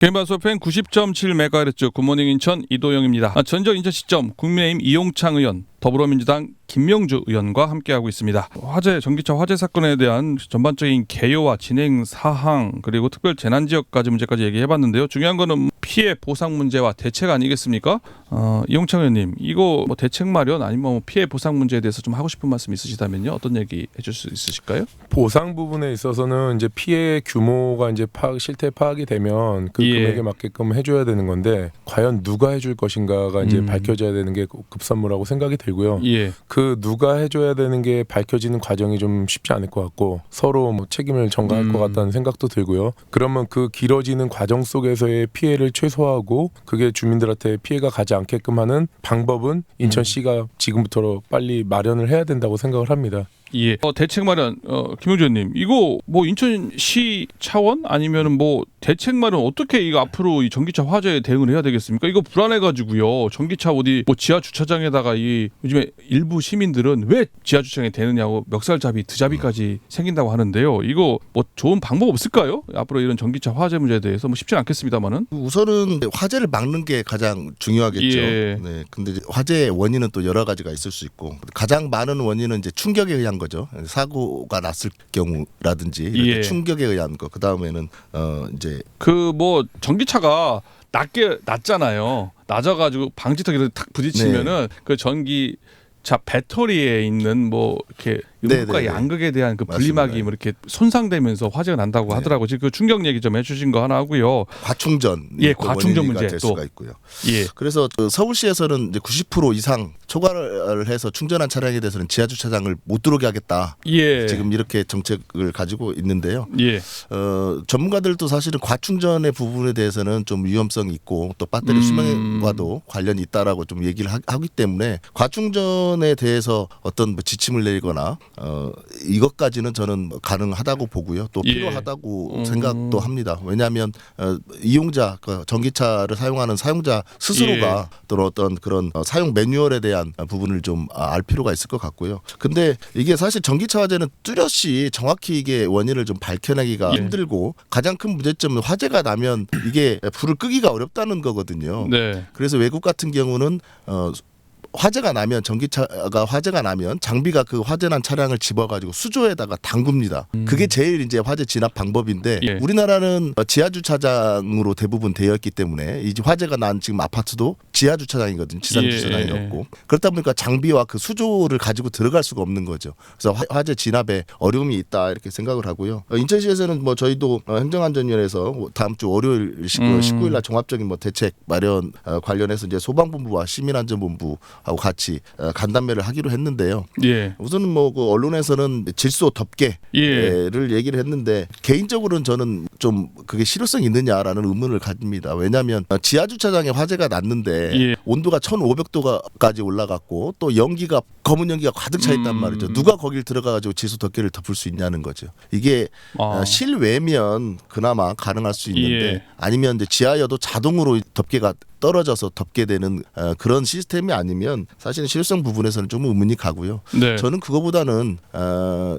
개인방송팬 90.7MHz 굿모닝 인천 이도영입니다. 아, 전적 인천 시점 국민의힘 이용창 의원, 더불어민주당 김명주 의원과 함께하고 있습니다. 화재 전기차 화재 사건에 대한 전반적인 개요와 진행 사항 그리고 특별 재난 지역까지 문제까지 얘기해봤는데요. 중요한 거는 피해 보상 문제와 대책 아니겠습니까? 어, 이용창 의원님 이거 뭐 대책 마련 아니면 뭐 피해 보상 문제에 대해서 좀 하고 싶은 말씀 있으시다면요. 어떤 얘기 해줄 수 있으실까요? 보상 부분에 있어서는 이제 피해 규모가 이제 파악 실태 파악이 되면 그 예. 금액에 맞게끔 해줘야 되는 건데 과연 누가 해줄 것인가가 이제 음. 밝혀져야 되는 게 급선무라고 생각이 들고요. 예. 그 누가 해줘야 되는 게 밝혀지는 과정이 좀 쉽지 않을 것 같고 서로 뭐 책임을 전가할 음. 것 같다는 생각도 들고요. 그러면 그 길어지는 과정 속에서의 피해를 최소화하고 그게 주민들한테 피해가 가지 않게끔 하는 방법은 음. 인천시가 지금부터 빨리 마련을 해야 된다고 생각을 합니다. 예. 어, 대책 마련, 어, 김용주 의원님, 이거 뭐 인천시 차원 아니면은 뭐 대책 마련 어떻게 이거 앞으로 이 전기차 화재에 대응을 해야 되겠습니까? 이거 불안해가지고요. 전기차 어디 뭐 지하 주차장에다가 이 요즘에 일부 시민들은 왜 지하 주차장에 대느냐고 멱살잡이, 드잡이까지 생긴다고 하는데요. 이거 뭐 좋은 방법 없을까요? 앞으로 이런 전기차 화재 문제에 대해서 뭐 쉽지는 않겠습니다만은. 우선은 화재를 막는 게 가장 중요하겠죠. 예. 네. 근데 화재의 원인은 또 여러 가지가 있을 수 있고 가장 많은 원인은 이제 충격에 의한 거죠. 사고가 났을 경우라든지 예. 충격에 의한 거. 그 다음에는 어 이제 그 뭐 전기차가 낮게 낮잖아요. 낮아가지고 방지턱에 탁 부딪히면은 그 전기차 배터리에 있는 뭐 이렇게 네, 음극과 네, 네. 양극에 대한 그 맞습니다. 분리막이 뭐 이렇게 손상되면서 화재가 난다고 네. 하더라고요. 지금 그 충격 얘기 좀 해주신 거 하나 하고요. 과충전 예, 과충전 문제 될 또. 수가 있고요. 예, 그래서 그 서울시에서는 이제 90% 이상 초과를 해서 충전한 차량에 대해서는 지하 주차장을 못 들어오게 하겠다. 예, 지금 이렇게 정책을 가지고 있는데요. 예, 어, 전문가들도 사실은 과충전의 부분에 대해서는 좀 위험성이 있고 또 배터리 음. 수명과도 관련이 있다라고 좀 얘기를 하, 기 때문에 과충전에 대해서 어떤 뭐 지침을 내리거나 어, 이것까지는 저는 뭐 가능하다고 보고요. 또 예. 필요하다고 음. 생각도 합니다. 왜냐하면 어, 이용자 그 전기차를 사용하는 사용자 스스로가 예. 또는 어떤 그런 어, 사용 매뉴얼에 대한 부분을 좀 알 필요가 있을 것 같고요. 근데 이게 사실 전기차 화재는 뚜렷이 정확히 이게 원인을 좀 밝혀내기가 예. 힘들고 가장 큰 문제점은 화재가 나면 이게 불을 끄기가 어렵다는 거거든요. 네, 그래서 외국 같은 경우는 어 화재가 나면 전기차가 화재가 나면 장비가 그 화재 난 차량을 집어가지고 수조에다가 담굽니다. 그게 제일 이제 화재 진압 방법인데 음. 예. 우리나라는 지하 주차장으로 대부분 되어 있기 때문에 이 화재가 난 지금 아파트도 지하 주차장이거든요. 지상 예, 주차장이 예, 예. 없고 그렇다 보니까 장비와 그 수조를 가지고 들어갈 수가 없는 거죠. 그래서 화- 화재 진압에 어려움이 있다 이렇게 생각을 하고요. 어, 인천시에서는 뭐 저희도 어, 행정안전위원회에서 다음 주 월요일 19, 음. 19일 날 종합적인 뭐 대책 마련 어, 관련해서 이제 소방본부와 시민안전본부 하고 같이 어, 간담회를 하기로 했는데요. 예, 우선은 뭐 그 언론에서는 질소 덮개를 예, 얘기를 했는데 개인적으로는 저는 좀 그게 실효성이 있느냐라는 의문을 가집니다. 왜냐하면 어, 지하 주차장에 화재가 났는데 예. 온도가 1,500도까지 올라갔고 또 연기가 검은 연기가 가득 차 있단 음. 말이죠. 누가 거길 들어가가지고 질소 덮개를 덮을 수 있냐는 거죠. 이게 아. 어, 실외면 그나마 가능할 수 있는데 예. 아니면 이제 지하여도 자동으로 덮개가 떨어져서 덮게 되는 어, 그런 시스템이 아니면 사실은 실효성 부분에서는 좀 의문이 가고요. 네. 저는 그거보다는 어,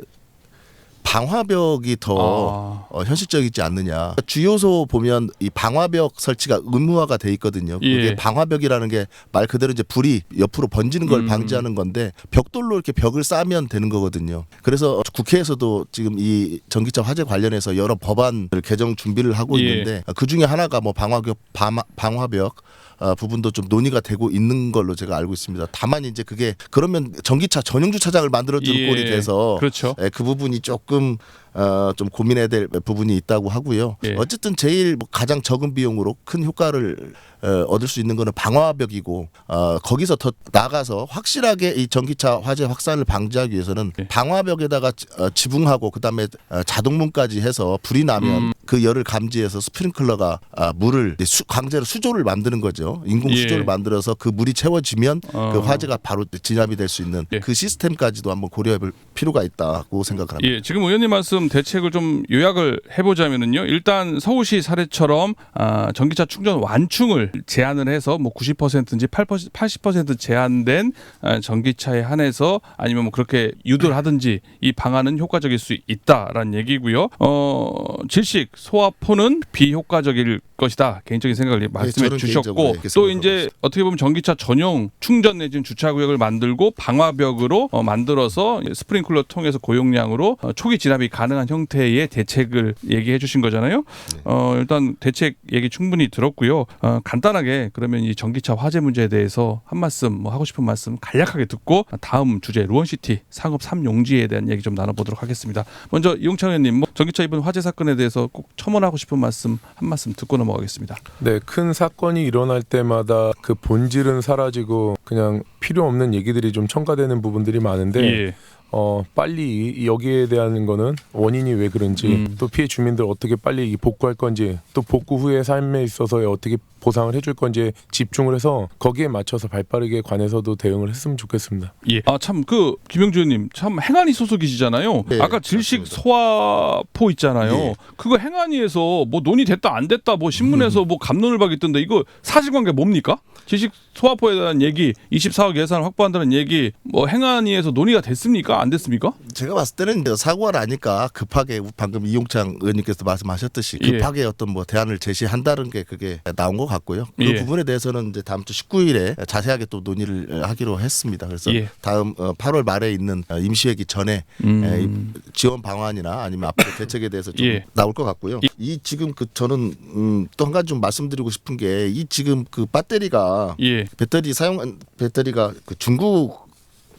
방화벽이 더 아. 어, 현실적이지 않느냐. 주요소 보면 이 방화벽 설치가 의무화가 돼 있거든요. 그게 예. 방화벽이라는 게 말 그대로 이제 불이 옆으로 번지는 걸 음. 방지하는 건데 벽돌로 이렇게 벽을 쌓으면 되는 거거든요. 그래서 국회에서도 지금 이 전기차 화재 관련해서 여러 법안을 개정 준비를 하고 예. 있는데 그 중에 하나가 뭐 방화벽 방화, 방화벽 어, 부분도 좀 논의가 되고 있는 걸로 제가 알고 있습니다. 다만 이제 그게 그러면 전기차 전용 주차장을 만들어 주는 예. 꼴이 돼서 그렇죠. 예, 그 부분이 조금 조금 어, 좀 고민해야 될 부분이 있다고 하고요. 예. 어쨌든 제일 뭐 가장 적은 비용으로 큰 효과를 어, 얻을 수 있는 거는 방화벽이고 어, 거기서 더 나가서 확실하게 이 전기차 화재 확산을 방지하기 위해서는 예. 방화벽에다가 지- 어, 지붕하고 그다음에 어, 자동문까지 해서 불이 나면 음. 그 열을 감지해서 스프링클러가 아, 물을 수, 강제로 수조를 만드는 거죠. 인공 예. 수조를 만들어서 그 물이 채워지면 어. 그 화재가 바로 진압이 될 수 있는 예. 그 시스템까지도 한번 고려해 볼 필요가 있다고 생각을 합니다. 예, 지금 의원님 말씀 지금 대책을 좀 요약을 해보자면은요. 일단 서울시 사례처럼 아, 전기차 충전 완충을 제한을 해서 뭐 90%인지 8% 80% 제한된 아, 전기차에 한해서 아니면 뭐 그렇게 유도를 하든지 이 방안은 효과적일 수 있다라는 얘기고요. 어, 질식 소화포는 비효과적일 것이다. 개인적인 생각을 말씀해 저는 주셨고 또 이제 어떻게 보면 전기차 전용 충전 내지는 주차 구역을 만들고 방화벽으로 어, 만들어서 스프링클러 통해서 고용량으로 어, 초기 진압이 가능 한 형태의 대책을 얘기해 주신 거잖아요. 어, 일단 대책 얘기 충분히 들었고요. 어, 간단하게 그러면 이 전기차 화재 문제에 대해서 한 말씀 뭐 하고 싶은 말씀 간략하게 듣고 다음 주제 루원시티 상업 3용지에 대한 얘기 좀 나눠보도록 하겠습니다. 먼저 이용찬 의원님 뭐 전기차 이번 화재 사건에 대해서 꼭 첨언하고 싶은 말씀 한 말씀 듣고 넘어가겠습니다. 네, 큰 사건이 일어날 때마다 그 본질은 사라지고 그냥 필요 없는 얘기들이 좀 첨가되는 부분들이 많은데 예. 어 빨리 이- 여기에 대한 거는 원인이 왜 그런지 음. 또 피해 주민들 어떻게 빨리 이 복구할 건지 또 복구 후의 삶에 있어서 어떻게 보상을 해줄 건지에 집중을 해서 거기에 맞춰서 발빠르게 관해서도 대응을 했으면 좋겠습니다. 예. 아 참 그 김영주 의원님 참 행안위 소속이시잖아요. 네, 아까 질식 맞습니다. 소화포 있잖아요. 예. 그거 행안위에서 뭐 논의됐다 안 됐다 뭐 신문에서 뭐 감론을 박있던데 이거 사실관계 뭡니까? 질식 소화포에 대한 얘기 24억 예산을 확보한다는 얘기 뭐 행안위에서 논의가 됐습니까? 안 됐습니까? 제가 봤을 때는 이제 사고가 나니까 급하게 방금 이용창 의원님께서 말씀하셨듯이 예. 급하게 어떤 뭐 대안을 제시한다는 게 그게 나온 것 같고요. 그 예. 부분에 대해서는 이제 다음 주 19일에 자세하게 또 논의를 하기로 했습니다. 그래서 예. 다음 어, 8월 말에 있는 어, 임시회기 전에 음. 지원 방안이나 아니면 앞으로 대책에 대해서 좀 예. 나올 것 같고요. 이 지금 그 저는 음, 또한 가지 좀 말씀드리고 싶은 게 이 지금 그 배터리가 예. 배터리 사용 배터리가 그 중국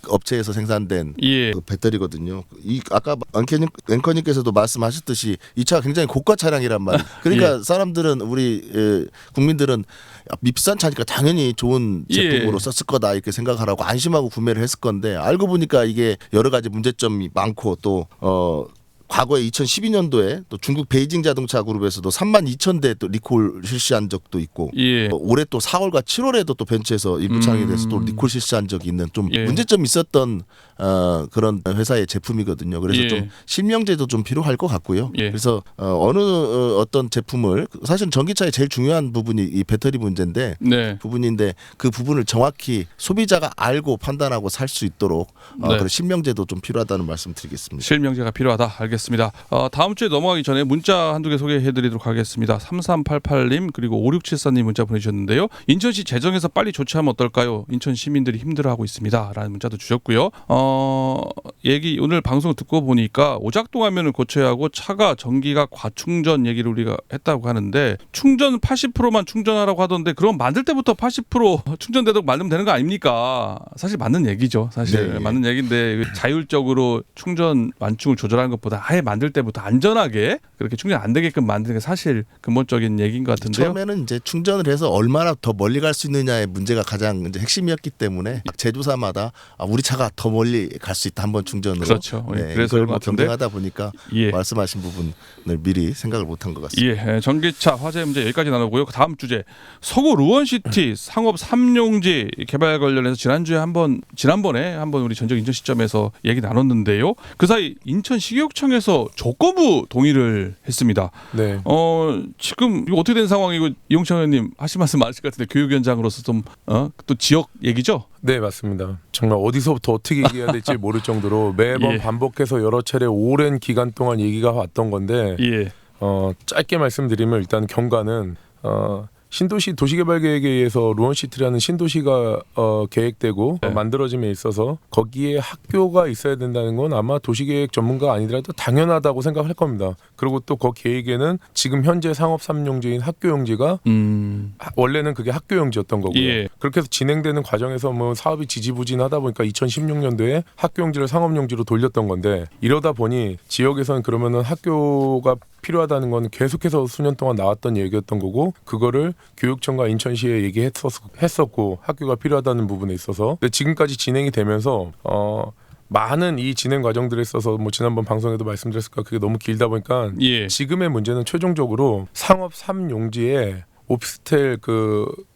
업체에서 생산된 예. 그 배터리거든요. 이 아까 앵커님, 앵커님께서도 말씀하셨듯이 이 차가 굉장히 고가 차량이란 말이에요. 그러니까 예. 사람들은 우리 에, 국민들은 야, 비싼 차니까 당연히 좋은 예. 제품으로 썼을 거다 이렇게 생각하라고 안심하고 구매를 했을 건데 알고 보니까 이게 여러 가지 문제점이 많고 또 어 과거에 2012년도에 또 중국 베이징 자동차 그룹에서도 3만 2천 대 또 리콜 실시한 적도 있고 예. 어, 올해 또 4월과 7월에도 또 벤츠에서 일부 차량에 대해서 또 음. 리콜 실시한 적이 있는 좀 예. 문제점 있었던 어, 그런 회사의 제품이거든요. 그래서 예. 좀 실명제도 좀 필요할 것 같고요. 예. 그래서 어, 어느 어, 어떤 제품을 사실은 전기차의 제일 중요한 부분이 이 배터리 문제인데 네. 부분인데 그 부분을 정확히 소비자가 알고 판단하고 살 수 있도록 어, 네. 그런 실명제도 좀 필요하다는 말씀드리겠습니다. 실명제가 필요하다. 알겠습니다. 어, 다음 주에 넘어가기 전에 문자 한두 개 소개해드리도록 하겠습니다. 3388님 그리고 5674님 문자 보내주셨는데요. 인천시 재정에서 빨리 조치하면 어떨까요? 인천 시민들이 힘들어하고 있습니다.라는 문자도 주셨고요. 어, 얘기 오늘 방송 듣고 보니까 오작동 화면을 고쳐야 하고 차가 전기가 과충전 얘기를 우리가 했다고 하는데 충전 80%만 충전하라고 하던데 그럼 만들 때부터 80% 충전되도록 만들면 되는 거 아닙니까? 사실 맞는 얘기죠. 사실 네, 예. 맞는 얘기인데 자율적으로 충전 완충을 조절하는 것보다 아예 만들 때부터 안전하게 그렇게 충전 안 되게끔 만드는 게 사실 근본적인 얘기인 것 같은데요. 처음에는 이제 충전을 해서 얼마나 더 멀리 갈 수 있느냐의 문제가 가장 이제 핵심이었기 때문에 각 제조사마다 아, 우리 차가 더 멀리 갈 수 있다 한 번 충전으로. 그렇죠. 예, 네, 그래서 그런 뭐. 경쟁하다 보니까 예. 말씀하신 부분을 미리 생각을 못한 것 같습니다. 예, 전기차 화재 문제 여기까지 나누고요. 다음 주제 서구 루원시티 상업 삼용지 개발 관련해서 지난주에 한번 지난번에 한번 우리 전적 인천 시점에서 얘기 나눴는데요. 그 사이 인천 식육청에서 조건부 동의를 했습니다. 네. 어 지금 이거 어떻게 된 상황이고 이용창 의원님 하실 말씀 많으실 것 같은데 교육위원장으로서 좀어또 지역 얘기죠? 네 맞습니다. 정말 어디서부터 어떻게 얘기해야 될지 모를 정도로 매번 예. 반복해서 여러 차례 오랜 기간 동안 얘기가 왔던 건데 예, 어, 짧게 말씀드리면 일단 경과는 어, 신도시 도시개발 계획에 의해서 루원시티라는 신도시가 어, 계획되고 네. 어, 만들어짐에 있어서 거기에 학교가 있어야 된다는 건 아마 도시계획 전문가 아니더라도 당연하다고 생각할 겁니다. 그리고 또 그 계획에는 지금 현재 상업 삼용지인 학교 용지가 음, 하- 원래는 그게 학교 용지였던 거고요. 예. 그렇게 해서 진행되는 과정에서 뭐 사업이 지지부진하다 보니까 2016년도에 학교 용지를 상업 용지로 돌렸던 건데 이러다 보니 지역에서는 그러면은 학교가 필요하다는 건 계속해서 수년 동안 나왔던 얘기였던 거고 그거를 교육청과 인천시에 얘기했었고 학교가 필요하다는 부분에 있어서 근데 지금까지 진행이 되면서 어 많은 이 진행 과정들에 있어서 뭐 지난번 방송에도 말씀드렸을까 그게 너무 길다 보니까 예, 지금의 문제는 최종적으로 상업 3용지에 오피스텔 그 시-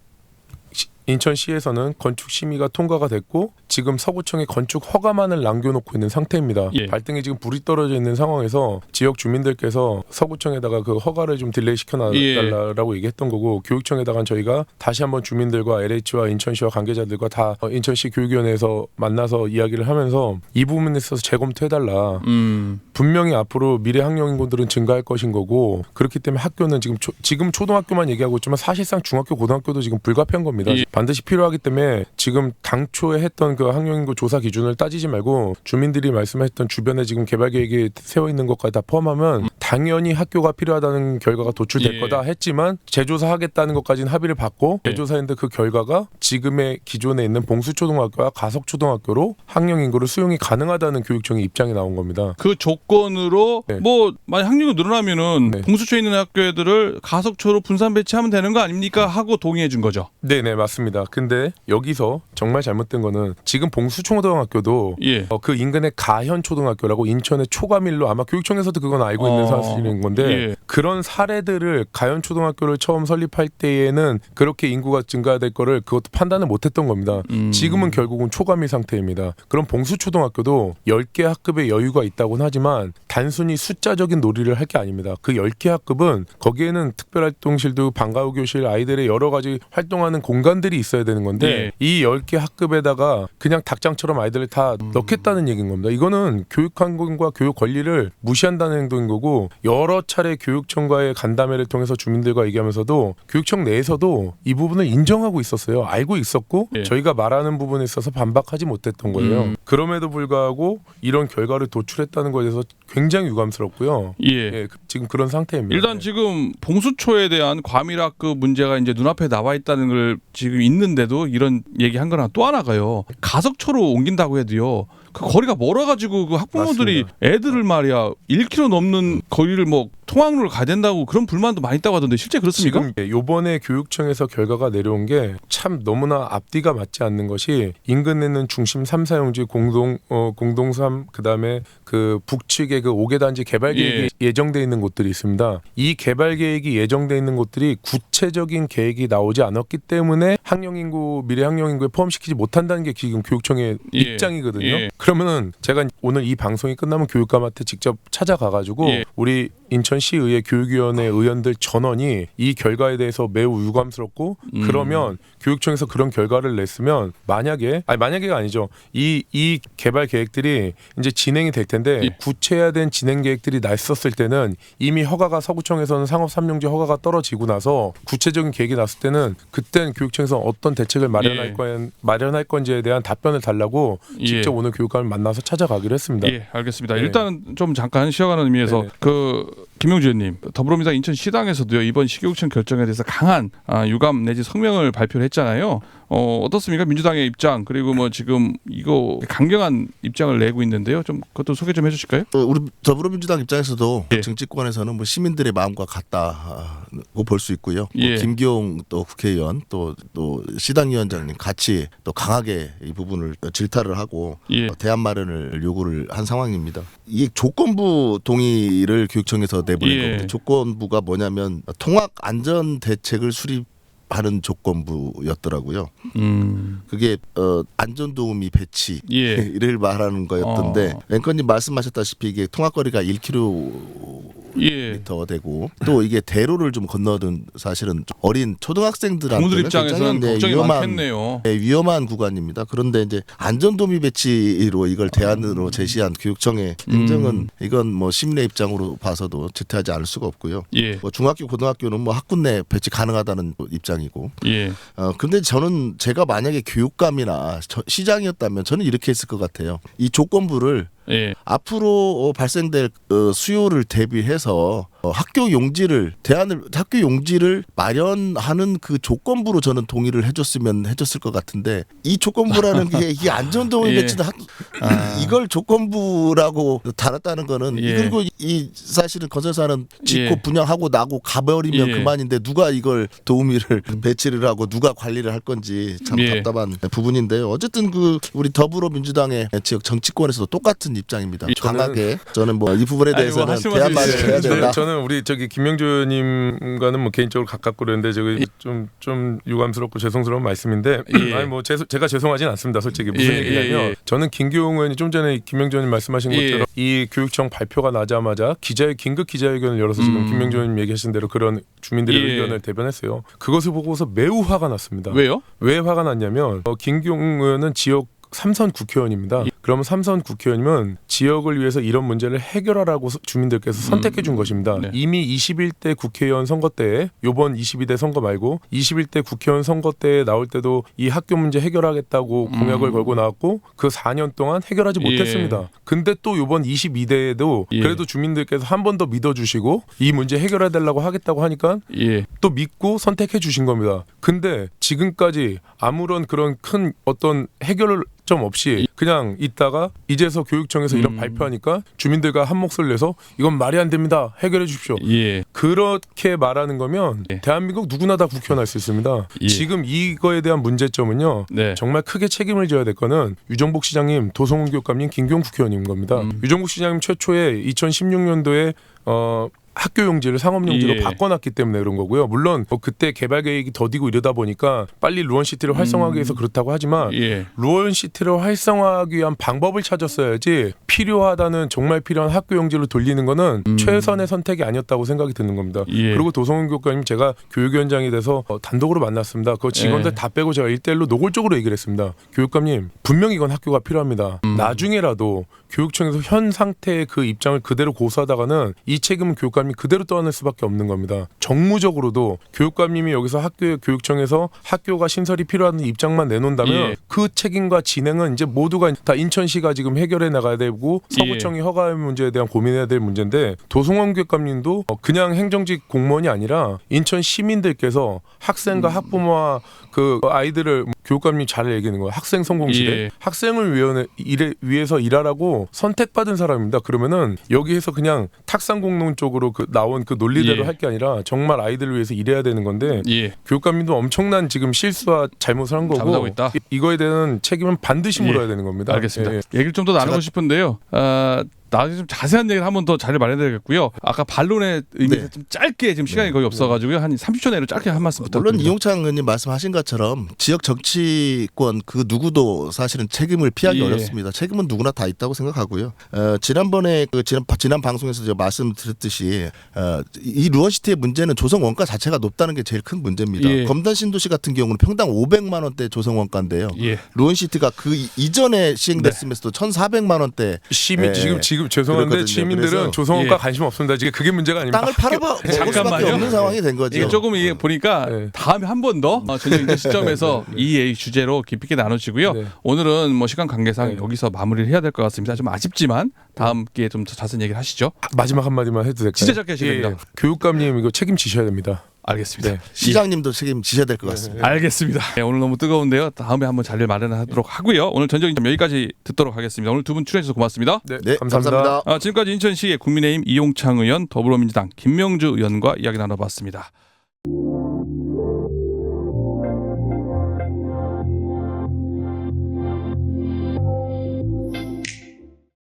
인천시에서는 건축 심의가 통과가 됐고 지금 서구청에 건축 허가만을 남겨놓고 있는 상태입니다. 예. 발등에 지금 불이 떨어져 있는 상황에서 지역 주민들께서 서구청에다가 그 허가를 좀 딜레이 예. 시켜달라고 얘기했던 거고 교육청에다가 저희가 다시 한번 주민들과 LH와 인천시와 관계자들과 다 어, 인천시 교육위원회에서 만나서 이야기를 하면서 이 부분에 있어서 재검토해달라. 음. 분명히 앞으로 미래 학령 인구들은 증가할 것인 거고 그렇기 때문에 학교는 지금 초, 지금 초등학교만 얘기하고 있지만 사실상 중학교 고등학교도 지금 불가피한 겁니다. 예. 반드시 필요하기 때문에 지금 당초에 했던 그 학령 인구 조사 기준을 따지지 말고 주민들이 말씀했던 주변에 지금 개발 계획이 세워 있는 것까지 다 포함하면 당연히 학교가 필요하다는 결과가 도출될 예. 거다 했지만 재조사 하겠다는 것까지는 합의를 받고 예. 재조사했는데 그 결과가 지금의 기존에 있는 봉수초등학교와 가석초등학교로 학령 인구를 수용이 가능하다는 교육청의 입장이 나온 겁니다. 그 조 건으로 네. 뭐 만약 학력이 늘어나면은 네. 봉수초에 있는 학교 애들을 가석초로 분산 배치하면 되는 거 아닙니까 하고 동의해 준 거죠. 네 네 맞습니다. 근데 여기서 정말 잘못된 거는 지금 봉수초등학교도 예. 어, 그 인근의 가현 초등학교라고 인천의 초가밀로 아마 교육청에서도 그건 알고 있는 어, 사실인 건데 예. 그런 사례들을 가현 초등학교를 처음 설립할 때에는 그렇게 인구가 증가될 거를 그것도 판단을 못했던 겁니다. 음. 지금은 결국은 초가밀 상태입니다. 그럼 봉수초등학교도 10개 학급의 여유가 있다고는 하지만 단순히 숫자적인 놀이를 할 게 아닙니다. 그 10개 학급은 거기에는 특별활동실도 방과후 교실 아이들의 여러 가지 활동하는 공간들이 있어야 되는 건데 예. 이 10개 학급에다가 그냥 닭장처럼 아이들을 다 음. 넣겠다는 얘기인 겁니다. 이거는 교육 환경과 교육 권리를 무시한다는 행동인 거고 여러 차례 교육청과의 간담회를 통해서 주민들과 얘기하면서도 교육청 내에서도 이 부분을 인정하고 있었어요. 알고 있었고 예. 저희가 말하는 부분에 있어서 반박하지 못했던 거예요. 음. 그럼에도 불구하고 이런 결과를 도출했다는 것에 대해서 굉장히 유감스럽고요. 예. 예, 그- 지금 그런 상태입니다. 일단 네. 지금 봉수초에 대한 과밀학급 문제가 이제 눈앞에 나와 있다는 걸 지금 있는데도 이런 얘기 한 거랑 또 하나가요. 가석초로 옮긴다고 해도요. 그 거리가 멀어가지고 그 학부모들이 맞습니다. 애들을 말이야 1km 넘는 거리를 뭐 통학로를 가야 된다고 그런 불만도 많이 있다고 하던데 실제 그렇습니까? 지금 예, 요번에 교육청에서 결과가 내려온 게 참 너무나 앞뒤가 맞지 않는 것이 인근에 있는 중심 3, 4용지 공동 어, 공동삼 그다음에 그 북측에 그 5개 단지 개발 계획이 예. 정돼 있는 곳들이 있습니다. 이 개발 계획이 예정돼 있는 곳들이 구체적인 계획이 나오지 않았기 때문에 학령 인구 미래 학령 인구에 포함시키지 못한다는 게 지금 교육청의 예. 입장이거든요. 예. 그러면은 제가 오늘 이 방송이 끝나면 교육감한테 직접 찾아가 가지고 예. 우리 인천 시의회 교육위원회 의원들 전원이 이 결과에 대해서 매우 유감스럽고 음. 그러면 교육청에서 그런 결과를 냈으면 만약에 아니 만약에가 아니죠 이 이 개발 계획들이 이제 진행이 될 텐데 예. 구체화된 진행 계획들이 났었을 때는 이미 허가가 서구청에서는 상업 삼용지 허가가 떨어지고 나서 구체적인 계획이 났을 때는 그땐 교육청에서 어떤 대책을 마련할 예. 건 마련할 건지에 대한 답변을 달라고 예. 직접 오늘 교육감을 만나서 찾아가기로 했습니다. 예, 알겠습니다. 네. 일단은 좀 잠깐 쉬어가는 의미에서 네네. 그 김용주 의원님 더불어민주당 인천시당에서도요 이번 시교육청 결정에 대해서 강한 아, 유감 내지 성명을 발표를 했잖아요. 어, 어떻습니까? 민주당의 입장 그리고 뭐 지금 이거 강경한 입장을 내고 있는데요. 좀 그것도 소개 좀 해주실까요? 어, 우리 더불어민주당 입장에서도 예. 정치권에서는 뭐 시민들의 마음과 같다고 볼 수 있고요. 뭐 예. 김기용 또 국회의원 또 또 시당 위원장님 같이 또 강하게 이 부분을 질타를 하고 예. 어, 대안 마련을 요구를 한 상황입니다. 이 조건부 동의를 교육청에서 내보낸 예. 겁니다. 조건부가 뭐냐면 통학 안전 대책을 수립 하는 조건부였더라고요. 음, 그게 어, 안전 도우미 배치 예. 이를 말하는 거였던데 어. 앵커님 말씀하셨다시피 이게 통학거리가 1km 예. 되고 또 이게 대로를 좀 건너든 사실은 좀 어린 초등학생들한테는 부모들 입장에서는 굉장히, 네, 걱정이 위험한 많겠네요. 네, 위험한 구간입니다. 그런데 이제 안전도미 배치로 이걸 대안으로 제시한 교육청의 행정은 음. 이건 뭐 시민의 입장으로 봐서도 지태하지 않을 수가 없고요. 예. 뭐 중학교 고등학교는 뭐 학군 내 배치 가능하다는 입장이고 예. 어 근데 저는 제가 만약에 교육감이나 저- 시장이었다면 저는 이렇게 했을 것 같아요. 이 조건부를 예. 앞으로 어, 발생될 어, 수요를 대비해서 어, 학교 용지를 대안을 학교 용지를 마련하는 그 조건부로 저는 동의를 해줬으면 해줬을 것 같은데 이 조건부라는 게 이게 안전도움 예. 배치는 학- 아. 이걸 조건부라고 달았다는 거는 예. 그리고 이 사실은 건설사는 짓고 예. 분양하고 나고 가버리면 예. 그만인데 누가 이걸 도우미를 배치를 하고 누가 관리를 할 건지 참 예. 답답한 부분인데요. 어쨌든 그 우리 더불어민주당의 지역 정치권에서도 똑같은 입장입니다. 예. 강하게 저는 뭐 이 부분에 뭐 대해서는 대안 마련을 해야 있으신데 된다. 저는 저는 우리 저기 김명주 의원님과는 뭐 개인적으로 가깝고 그러는데 저기 좀좀 유감스럽고 죄송스러운 말씀인데 예. 아니 뭐 제, 제가 죄송하진 않습니다 솔직히 무슨 예, 얘기냐면 예, 예. 저는 김기용 의원이 좀 전에 김명주 의원님 말씀하신 예. 것처럼 이 교육청 발표가 나자마자 기자 긴급 기자회견을 열어서 지금 음. 김명주 의원님 얘기하신 대로 그런 주민들의 예. 의견을 대변했어요. 그것을 보고서 매우 화가 났습니다. 왜요? 왜 화가 났냐면 어, 김기용 의원은 지역 삼선 국회의원입니다. 예. 그러면 삼선 국회의원이면 지역을 위해서 이런 문제를 해결하라고 서- 주민들께서 선택해 준 것입니다. 네. 이미 21대 국회의원 선거 때에 요번 22대 선거 말고 21대 국회의원 선거 때에 나올 때도 이 학교 문제 해결하겠다고 공약을 음. 걸고 나왔고 그 4년 동안 해결하지 예. 못했습니다. 근데 또 요번 22대에도 예. 그래도 주민들께서 한 번 더 믿어 주시고 이 문제 해결해 달라고 하겠다고 하니까 예. 또 믿고 선택해 주신 겁니다. 근데 지금까지 아무런 그런 큰 어떤 해결 점 없이 그냥 있다가 이제서 교육청에서 이런 음. 발표하니까 주민들과 한 목소리를 내서 이건 말이 안 됩니다. 해결해 주십시오. 예. 그렇게 말하는 거면 예. 대한민국 누구나 다 국회의원 할수 있습니다. 예. 지금 이거에 대한 문제점은요. 네. 정말 크게 책임을 져야 될 거는 유정복 시장님, 도성훈 교육감님, 김경 국회의원인 겁니다. 음. 유정복 시장님 최초에 2016년도에 어 학교 용지를 상업 용지로 예. 바꿔놨기 때문에 그런 거고요. 물론 뭐 그때 개발 계획이 더디고 이러다 보니까 빨리 루원시티를 활성화하기 위해서 그렇다고 하지만 예. 루원시티를 활성화하기 위한 방법을 찾았어야지 필요하다는 정말 필요한 학교 용지를 돌리는 거는 음. 최선의 선택이 아니었다고 생각이 드는 겁니다. 예. 그리고 도성훈 교육감님 제가 교육위원장이 돼서 어, 단독으로 만났습니다. 그 직원들 예. 다 빼고 제가 일대일로 노골적으로 얘기를 했습니다. 교육감님 분명히 이건 학교가 필요합니다. 음. 나중에라도 교육청에서 현 상태의 그 입장을 그대로 고수하다가는 이 책임은 교육감 이 그대로 떠안을 수밖에 없는 겁니다. 정무적으로도 교육감님이 여기서 학교 교육청에서 학교가 신설이 필요한 입장만 내놓는다면 예. 그 책임과 진행은 이제 모두가 다 인천시가 지금 해결해 나가야 되고 서구청이 허가 문제에 대한 고민해야 될 문제인데 도승원 교육감님도 어, 그냥 행정직 공무원이 아니라 인천 시민들께서 학생과 학부모와 그 아이들을 교육감님 잘 얘기하는 거예요. 학생 성공 시대. 예. 학생을 위해, 일에, 위해서 일하라고 선택받은 사람입니다. 그러면은 여기에서 그냥 탁상 공론 쪽으로 그 나온 그 논리대로 예. 할게 아니라 정말 아이들을 위해서 일해야 되는 건데 예. 교육감님도 엄청난 지금 실수와 잘못을 한 거고. 이- 이거에 대한 책임은 반드시 예. 물어야 되는 겁니다. 알겠습니다. 예, 예. 얘기를 좀 더 나누고 싶은데요. 아, 나중에 좀 자세한 얘기를 한번더잘 말해드리겠고요. 아까 반론의 의미에서 네. 좀 짧게 지금 시간이 거의 없어가지고요. 한 30초 내로 짧게 한 말씀 물론 부탁드립니다. 이용창 의원님 말씀하신 것처럼 지역 정치권 그 누구도 사실은 책임을 피하기 예. 어렵습니다. 책임은 누구나 다 있다고 생각하고요. 어, 지난번에 그 지난 지난 방송에서 제가 말씀드렸듯이 어, 이 루원시티의 문제는 조성 원가 자체가 높다는 게 제일 큰 문제입니다. 예. 검단 신도시 같은 경우는 평당 500만 원대 조성 원가인데요. 예. 루원시티가 그 이- 이전에 시행됐으면서도 1,400만 원대 시민 예. 지금 지금 죄송한데 그렇거든요. 시민들은 그래서- 조성원가 예. 관심 없습니다. 지금 그게 문제가 아닙니다. 땅을 팔아봐 먹을 수밖에 잠깐만요. 없는 상황이 된 거죠. 이게 조금 이게 보니까 네. 다음에 한 번더 전혀 이제 시점에서 이 얘기 주제로 깊이 있게 나누시고요. 네. 오늘은 뭐 시간 관계상 네. 여기서 마무리를 해야 될 것 같습니다. 좀 아쉽지만 다음 기회에 좀 더 자세한 얘기를 하시죠. 마지막 한마디만 해도 될까요? 진짜 짧게 하시면 됩니다. 교육감님 이거 책임지셔야 됩니다. 알겠습니다. 네. 시장님도 책임지셔야 될 것 같습니다. 알겠습니다. 네, 오늘 너무 뜨거운데요. 다음에 한번 자리를 마련하도록 하고요. 오늘 전적인 점 여기까지 듣도록 하겠습니다. 오늘 두 분 출연해 주셔서 고맙습니다. 네, 네, 감사합니다. 감사합니다. 아, 지금까지 인천시의 국민의힘 이용창 의원, 더불어민주당 김명주 의원과 이야기 나눠봤습니다.